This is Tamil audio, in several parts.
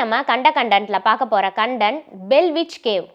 நம்ம கண்ட கண்டன்ட்ல பார்க்க போற கண்டன் பெல்விச் கேவ்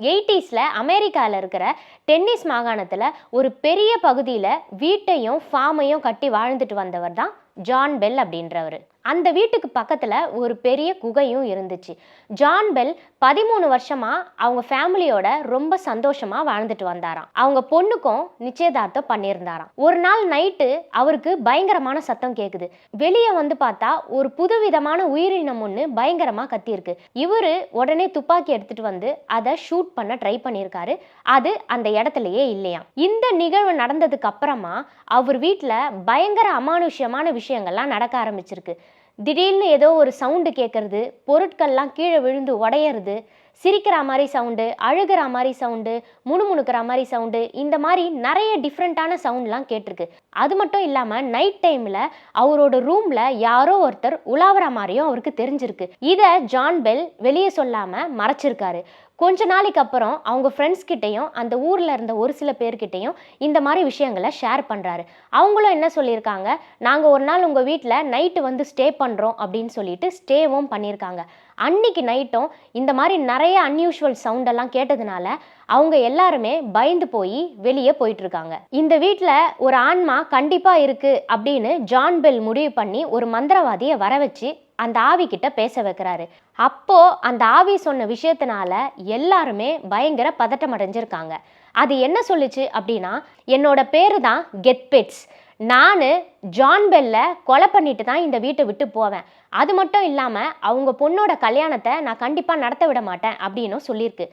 எயிட்டிஸில் அமெரிக்காவில் இருக்கிற டென்னிஸ் மாகாணத்தில் ஒரு பெரிய பகுதியில் வீட்டையும் ஃபார்மையும் கட்டி வாழ்ந்துட்டு வந்தவர் தான் ஜான் பெல் அப்படின்றவர். அந்த வீட்டுக்கு பக்கத்தில் ஒரு பெரிய குகையும் இருந்துச்சு. ஜான் பெல் பதிமூணு வருஷமாக அவங்க ஃபேமிலியோட ரொம்ப சந்தோஷமாக வாழ்ந்துட்டு வந்தாராம். அவங்க பொண்ணுக்கும் நிச்சயதார்த்தம் பண்ணியிருந்தாராம். ஒரு நாள் நைட்டு அவருக்கு பயங்கரமான சத்தம் கேட்குது வெளியே வந்து பார்த்தா ஒரு புதுவிதமான உயிரினம் ஒன்று பயங்கரமாக கத்தியிருக்கு. இவரு உடனே துப்பாக்கி எடுத்துட்டு வந்து அதை ஷூட் பண்ண ட்ரை பண்ணியிருக்காரு. அது அந்த இடத்துலையே இல்லையாம். இந்த நிகழ்வு நடந்ததுக்கு அப்புறமா அவர் வீட்டில் பயங்கர அமானுஷ்யமான விஷயங்கள்லாம் நடக்க ஆரம்பிச்சிருக்கு. திடீர்னு ஏதோ ஒரு சவுண்டு கேட்குறது பொருட்கள்லாம் கீழே விழுந்து உடையறது சிரிக்கிற மாதிரி சவுண்டு அழுகிற மாதிரி சவுண்டு முணுமுணுக்கிற மாதிரி சவுண்டு இந்த மாதிரி நிறைய டிஃப்ரெண்ட்டான சவுண்ட்லாம் கேட்டிருக்கு. அது மட்டும் இல்லாமல் நைட் டைமில் அவரோட ரூமில் யாரோ ஒருத்தர் உலாவுற மாதிரியும் அவருக்கு தெரிஞ்சிருக்கு. இதை ஜான் பெல் வெளியே சொல்லாமல் மறைச்சிருக்காரு. கொஞ்ச நாளைக்கு அப்புறம் அவங்க ஃப்ரெண்ட்ஸ் கிட்டேயும் அந்த ஊரில் இருந்த ஒரு சில பேர்கிட்டையும் இந்த மாதிரி விஷயங்களை ஷேர் பண்ணுறாரு அவங்களும் என்ன சொல்லியிருக்காங்க? நாங்கள் ஒரு நாள் உங்கள் வீட்டில் நைட்டு வந்து ஸ்டே பண்ணுறோம் அப்படின்னு சொல்லிட்டு ஸ்டேவும் பண்ணியிருக்காங்க. அன்னைக்கு நைட்டும் இந்த மாதிரி நிறைய அன்யூஷுவல் சவுண்டெல்லாம் கேட்டதுனால அவங்க எல்லாருமே பயந்து போய் வெளியே போயிட்டுருக்காங்க. இந்த வீட்டில் ஒரு ஆன்மா கண்டிப்பாக இருக்குது அப்படின்னு ஜான் பெல் முடிவு பண்ணி ஒரு மந்திரவாதியை வர வச்சு அந்த ஆவி கிட்ட பேச வைக்கிறாரு. அப்போ அந்த ஆவி சொன்ன விஷயத்தினால எல்லாருமே பயங்கர பதட்டம் அடைஞ்சிருக்காங்க. அது என்ன சொல்லுச்சு அப்படின்னா என்னோட பேரு தான் கெத்பெட்ஸ் நான் ஜான் பெல்ல கொலை பண்ணிட்டு தான் இந்த வீட்டை விட்டு போவேன். அது மட்டும் இல்லாமல் அவங்க பொண்ணோட கல்யாணத்தை நான் கண்டிப்பாக நடத்த விட மாட்டேன் அப்படின்னும் சொல்லியிருக்கு.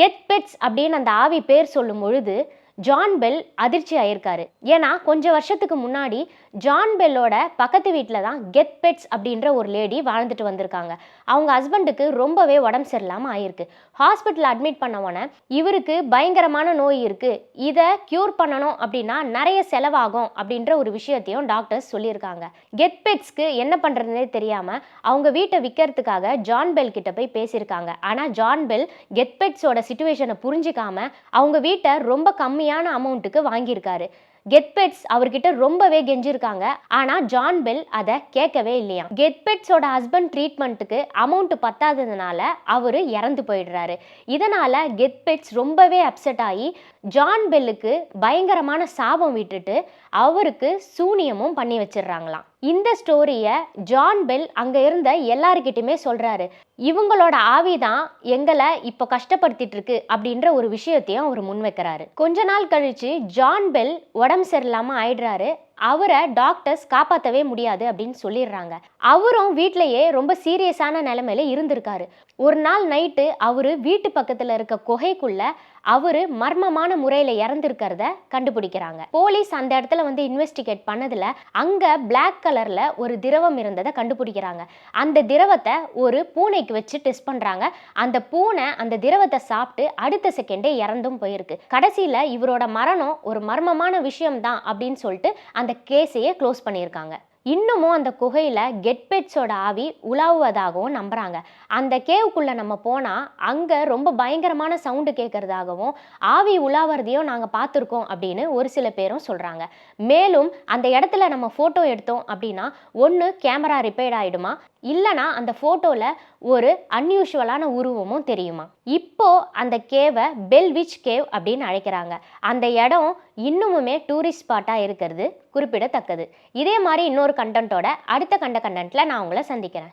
கெட் பெட்ஸ் அப்படின்னு அந்த ஆவி பேர் சொல்லும் பொழுது ஜான் பெல் அதிர்ச்சி ஆயிருக்காரு. ஏன்னா கொஞ்சம் வருஷத்துக்கு முன்னாடி ஜான் பெல்லோட பக்கத்து வீட்டில் தான் கெத் பெட்ஸ் அப்படின்ற ஒரு லேடி வாழ்ந்துட்டு வந்திருக்காங்க. அவங்க ஹஸ்பண்டுக்கு ரொம்பவே உடம்பு சரியில்லாமல் ஆயிருக்கு. ஹாஸ்பிட்டல் அட்மிட் பண்ண உடனே இவருக்கு பயங்கரமான நோய் இருக்குது இதை க்யூர் பண்ணணும் அப்படின்னா நிறைய செலவாகும் அப்படின்ற ஒரு விஷயத்தையும் டாக்டர்ஸ் சொல்லியிருக்காங்க. கெத் பெட்ஸ்க்கு என்ன பண்ணுறதுனே தெரியாமல் அவங்க வீட்டை விற்கிறதுக்காக ஜான் பெல் கிட்ட போய் பேசியிருக்காங்க. ஆனால் ஜான் பெல் கெத் பெட்ஸோட சுச்சுவேஷனை புரிஞ்சிக்காம அவங்க வீட்டை ரொம்ப கம்மியாக கம்மியான அமௌண்ட்டுக்கு வாங்கியிருக்காரு. கெட்பெட்ஸ் அவர்கிட்ட ரொம்பவே கெஞ்சிருக்காங்க. ஆனா ஜான் பெல் அதை கேட்கவே இல்லையா கெட்பெட்ஸோட ஹஸ்பண்ட் ட்ரீட்மெண்ட்டுக்கு அமௌண்ட் பத்தாததுனால அவரு இறந்து போயிடுறாரு. இதனால கெட்பெட்ஸ் ரொம்பவே அப்செட் ஆகி ஜான் பெல்லுக்கு பயங்கரமான சாபம் விட்டுட்டு அவருக்கு சூனியமும் பண்ணி வச்சிடுறாங்களாம். இந்த ஸ்டோரியை ஜான் பெல் அங்கே இருந்த எல்லாருக்கிட்டையுமே சொல்கிறாரு இவங்களோட ஆவி தான் எங்களை இப்போ கஷ்டப்படுத்திட்டு இருக்கு அப்படின்ற ஒரு விஷயத்தையும் அவர் முன்வைக்கிறாரு. கொஞ்ச நாள் கழிச்சு ஜான் பெல் உடம்பு சரியில்லாமல் ஆயிடுறாரு. அவரை டாக்டர்ஸ் காப்பாற்றவே முடியாது அப்படின்னு சொல்லிடுறாங்க. அவரும் வீட்டிலேயே ரொம்ப சீரியஸான நிலைமையில இருந்திருக்காரு. ஒரு நாள் நைட்டு அவர் வீட்டு பக்கத்தில் இருக்க குகைக்குள்ள அவர் மர்மமான முறையில் இறந்துருக்கிறத கண்டுபிடிக்கிறாங்க. போலீஸ் அந்த இடத்துல வந்து இன்வெஸ்டிகேட் பண்ணதில் அங்கே பிளாக் கலரில் ஒரு திரவம் இருந்ததை கண்டுபிடிக்கிறாங்க. அந்த திரவத்தை ஒரு பூனைக்கு வச்சு டெஸ்ட் பண்ணுறாங்க அந்த பூனை அந்த திரவத்தை சாப்பிட்டு அடுத்த செகண்டே இறந்தும் போயிருக்கு. கடைசியில் இவரோட மரணம் ஒரு மர்மமான விஷயம்தான் அப்படின்னு சொல்லிட்டு அந்த கேஸையே க்ளோஸ் பண்ணியிருக்காங்க. இன்னமும் அந்த குகையில் கெட் பெட்ஸோட ஆவி உலாவுவதாகவும் நம்புகிறாங்க அந்த கேவுக்குள்ளே நம்ம போனால் அங்கே ரொம்ப பயங்கரமான சவுண்டு கேட்குறதாகவும் ஆவி உலாவறதையும் நாங்கள் பார்த்துருக்கோம் அப்படின்னு ஒரு சில பேரும் சொல்கிறாங்க மேலும் அந்த இடத்துல நம்ம ஃபோட்டோ எடுத்தோம் அப்படின்னா ஒன்று கேமரா ரிப்பேர்ட் ஆகிடுமா இல்லைனா அந்த ஃபோட்டோவில் ஒரு அன்யூஷுவலான உருவமும் தெரியுமா? இப்போ அந்த கேவை பெல்விச் கேவ் அப்படின்னு அழைக்கிறாங்க. அந்த இடம் இன்னுமுமே டூரிஸ்ட் ஸ்பாட்டாக இருக்கிறது குறிப்பிடத்தக்கது. இதே மாதிரி இன்னொரு கண்டென்ட்டோட அடுத்த கண்ட கண்டென்ட்டில் நான் உங்களை சந்திக்கிறேன்.